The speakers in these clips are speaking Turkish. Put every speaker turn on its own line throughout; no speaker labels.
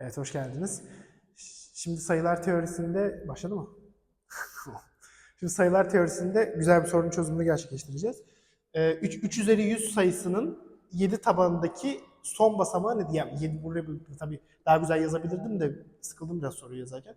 Evet, hoş geldiniz. Şimdi sayılar teorisinde başladı mı? Şimdi sayılar teorisinde güzel bir sorunun çözümünü gerçekleştireceğiz. Ee, 3, 3 üzeri 100 sayısının 7 tabanındaki son basamağı ne diyeyim? 7 buraya tabii daha güzel yazabilirdim de sıkıldım biraz soruyu yazarken.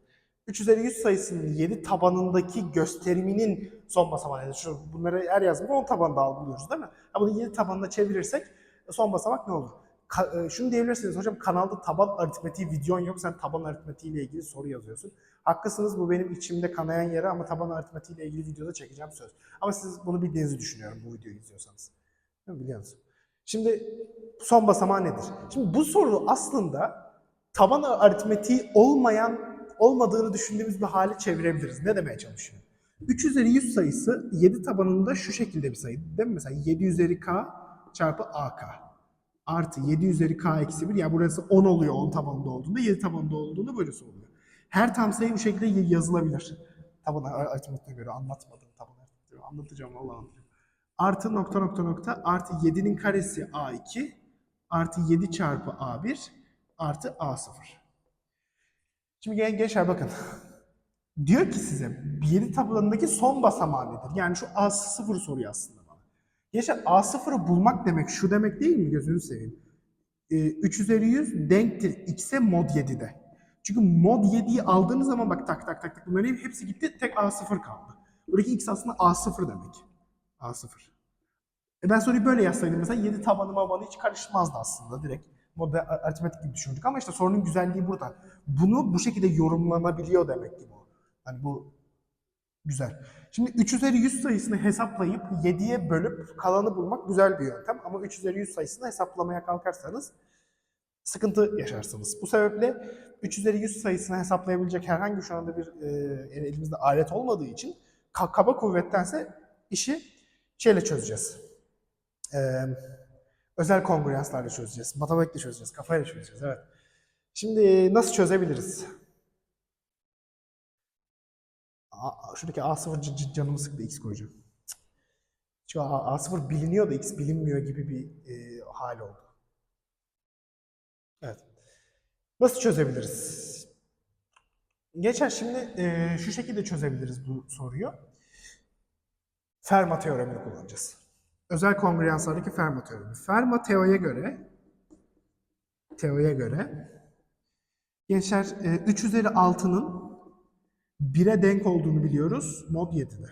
3 üzeri 100 sayısının 7 tabanındaki gösteriminin son basamağı nedir? Şu, bunları her yazımda 10 tabanda algılıyoruz değil mi? Ha, bunu 7 tabanına çevirirsek son basamak ne olur? Ka- e, şunu diyebilirsiniz hocam kanalda taban aritmetiği videon yok sen taban aritmetiği ile ilgili soru yazıyorsun. Haklısınız bu benim içimde kanayan yere ama taban aritmetiği ile ilgili videoda çekeceğim söz. Ama siz bunu bildiğinizi düşünüyorum bu videoyu izliyorsanız. Değil mi? Biliyor musun? Şimdi son basamağı nedir? Şimdi bu soru aslında taban aritmetiği olmayan olmadığını düşündüğümüz bir hale çevirebiliriz. Ne demeye çalışıyor? 3 üzeri 100 sayısı 7 tabanında şu şekilde bir sayı. Değil mi? Mesela 7 üzeri k çarpı ak artı 7 üzeri k eksi 1 yani burası 10 oluyor 10 tabanında olduğunda 7 tabanında olduğunda böylesi oluyor. Her tam sayı bu şekilde yazılabilir. Taban aritmetiğine göre anlatmadım taban anlatacağım vallahi anlatacağım. Artı nokta nokta nokta artı 7'nin karesi a2 artı 7 çarpı a1 artı a0. Şimdi gen- gençler bakın. Diyor ki size 7 tabanındaki son basamağı nedir? Yani şu a0 soruyor aslında. Gençler A0'ı bulmak demek şu demek değil mi gözünü seveyim? Ee, 3 üzeri 100 denktir x'e mod 7'de. Çünkü mod 7'yi aldığınız zaman bak tak tak tak tak bunların hepsi gitti tek A0 kaldı. Buradaki x aslında A0 demek. A0. E ben soruyu böyle yazsaydım mesela 7 tabanı mabanı hiç karışmazdı aslında direkt. Mod aritmetik gibi düşündük ama işte sorunun güzelliği burada. Bunu bu şekilde yorumlanabiliyor demek ki bu. Hani bu Güzel. Şimdi 3 üzeri 100 sayısını hesaplayıp 7'ye bölüp kalanı bulmak güzel bir yöntem. Ama 3 üzeri 100 sayısını hesaplamaya kalkarsanız sıkıntı yaşarsınız. Bu sebeple 3 üzeri 100 sayısını hesaplayabilecek herhangi şu anda bir e, elimizde alet olmadığı için ka- kaba kuvvettense işi şeyle çözeceğiz. E, özel kongruyanslarla çözeceğiz. Matematikle çözeceğiz. Kafayla çözeceğiz. Evet. Şimdi nasıl çözebiliriz? Şuradaki A0 c- c- canımı sıktı X koyacağım. Çünkü A- A0 biliniyor da X bilinmiyor gibi bir e, hal oldu. Evet. Nasıl çözebiliriz? Geçer şimdi e, şu şekilde çözebiliriz bu soruyu. Fermat teoremini kullanacağız. Özel kongruyanslardaki Fermat teoremi. Fermat teoya göre teoya göre gençler e, 3 üzeri 6'nın 1'e denk olduğunu biliyoruz mod 7'de.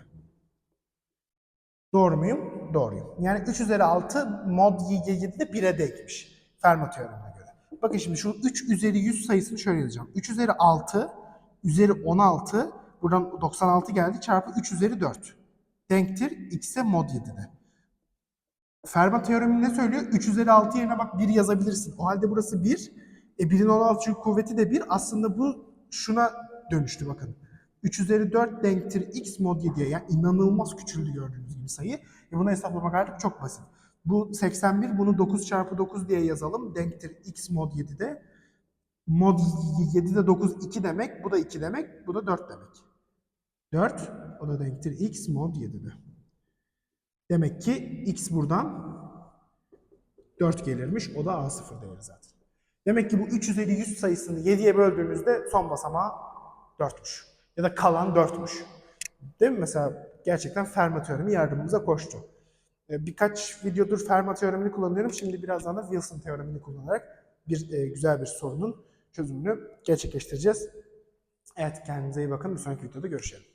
Doğru muyum? Doğruyum. Yani 3 üzeri 6 mod 7'de 1'e denkmiş. Fermat teoremine göre. Bakın şimdi şu 3 üzeri 100 sayısını şöyle yazacağım. 3 üzeri 6 üzeri 16 buradan 96 geldi çarpı 3 üzeri 4 denktir x'e mod 7'de. Fermat teoremi ne söylüyor? 3 üzeri 6 yerine bak 1 yazabilirsin. O halde burası 1. E 1'in 16 çünkü kuvveti de 1. Aslında bu şuna dönüştü bakın. 3 üzeri 4 denktir x mod 7'ye. Yani inanılmaz küçüldü gördüğünüz gibi sayı. E bunu hesaplamak artık çok basit. Bu 81 bunu 9 çarpı 9 diye yazalım. Denktir x mod 7'de. Mod 7'de 9 2 demek. Bu da 2 demek. Bu da 4 demek. 4 o da denktir x mod 7'de. Demek ki x buradan 4 gelirmiş. O da A0 değeri zaten. Demek ki bu 3 üzeri 100 sayısını 7'ye böldüğümüzde son basamağı 4'müş. Ya da kalan 4'müş. Değil mi? Mesela gerçekten Fermat teoremi yardımımıza koştu. Ee, Birkaç videodur Fermat teoremini kullanıyorum. Şimdi birazdan da Wilson teoremini kullanarak bir e, güzel bir sorunun çözümünü gerçekleştireceğiz. Evet kendinize iyi bakın. Bir sonraki videoda görüşelim.